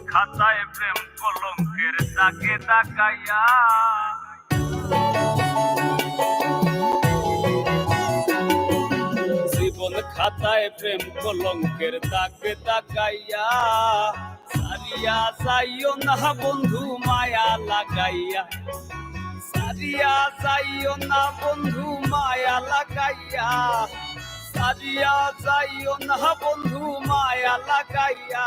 খাতায় প্রেম কলঙ্কের তাকে তাকাইয়া। জীবন খাতায় প্রেম কলঙ্কের তাকে তাকাইয়া। সারিয়া যাইও না বন্ধু মায়া লাগাইয়া। সারিয়া যাইও না বন্ধু মায়া লাগাইয়া। সারিয়া যাইও না বন্ধু মায়া লাগাইয়া।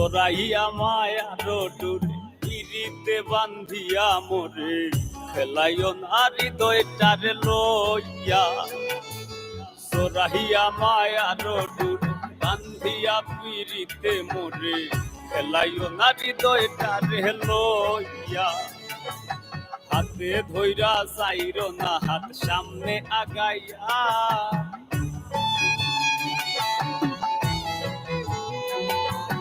জোরাইয়া মায়া রোডুরে ইরিতে বান্ধিয়া মোরে। খেলাইও নারী দইটারে লইয়া। জোরাইয়া মায়া রোডুরে বান্ধিয়া পিরিতে মোরে। খেলাইও নারী দইটারে লইয়া। হাতে ধইরা চাইরো না, হাত সামনে আগাইয়া।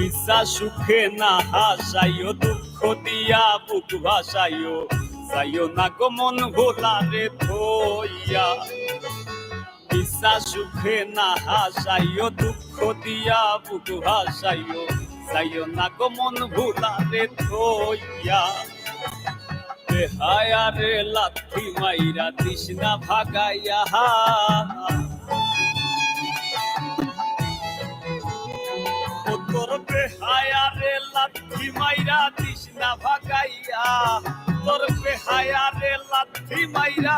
পিসা সুখে না হাসাইও, দুঃখ দিয়া বুক ভাসাইও। যাইও না গো মন ভোলা রে থইয়া পিসা সুখে না হাসাইও, দুঃখ দিয়া বুক ভাসাইও। যাইও না গো মন ভোলা রে থইয়া বেহায়া রে লাথি মাইরা তৃষ্ণা ভাগাইয়া ও তোর বেহায়া রে লাথি মাইরা তৃষ্ণা ভাগাইয়া। তোর বেহায়া রে লাথি মাইরা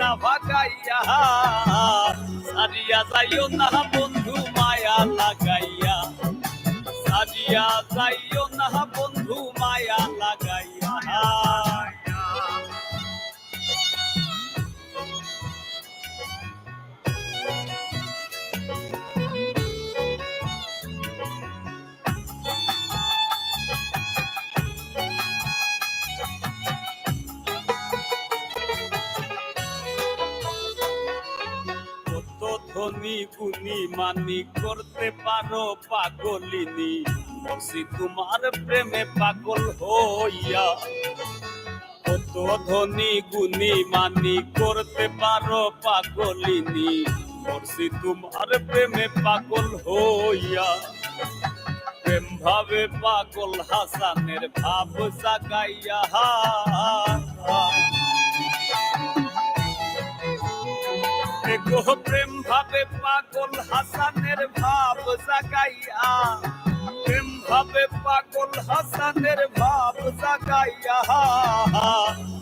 না ভাগাইয়া। সারিয়া যাইও না বন্ধু মায়া লাগাইয়া। সারিয়া যাইও ধনী গুণী মানি করতে পারো পাগলিনী। মসি তোমার প্রেমে পাগল হইয়া। কত ধনী গুণী মানি করতে পারো পাগলিনী। মসি তোমার প্রেমে পাগল হইয়া। প্রেম ভাবে পাগল হাসানের ভাব জাগাইয়া। গো প্রেম ভাবে পাগল হাসানের ভাব জাগাইয়া। প্রেম ভাবে পাগল হাসানের ভাব জাগাইয়া।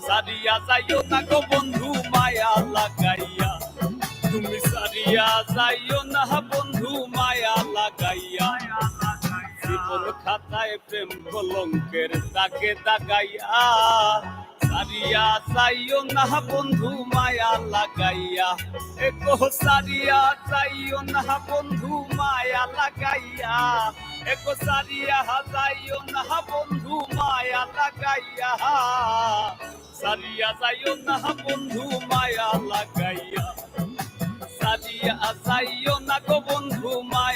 সারিয়া যাইও না গো বন্ধু, মায়া লাগাইয়া। তুমি সারিয়া যাইও না বন্ধু, মায়া লাগাইয়া। জীবন খাতায় প্রেম কলঙ্কের তাকে দাগাইয়া। সারিয়া চাইও না বন্ধু মায়া লাগাইয়া। একো সারিয়া চাইও না বন্ধু মায়া লাগাইয়া। একো সারিয়া যাইও না বন্ধু মায়া লাগাইয়া। সারিয়া যাইও না বন্ধু মায়া লাগাইয়া। সারিয়া যাইও না গো বন্ধু মায়া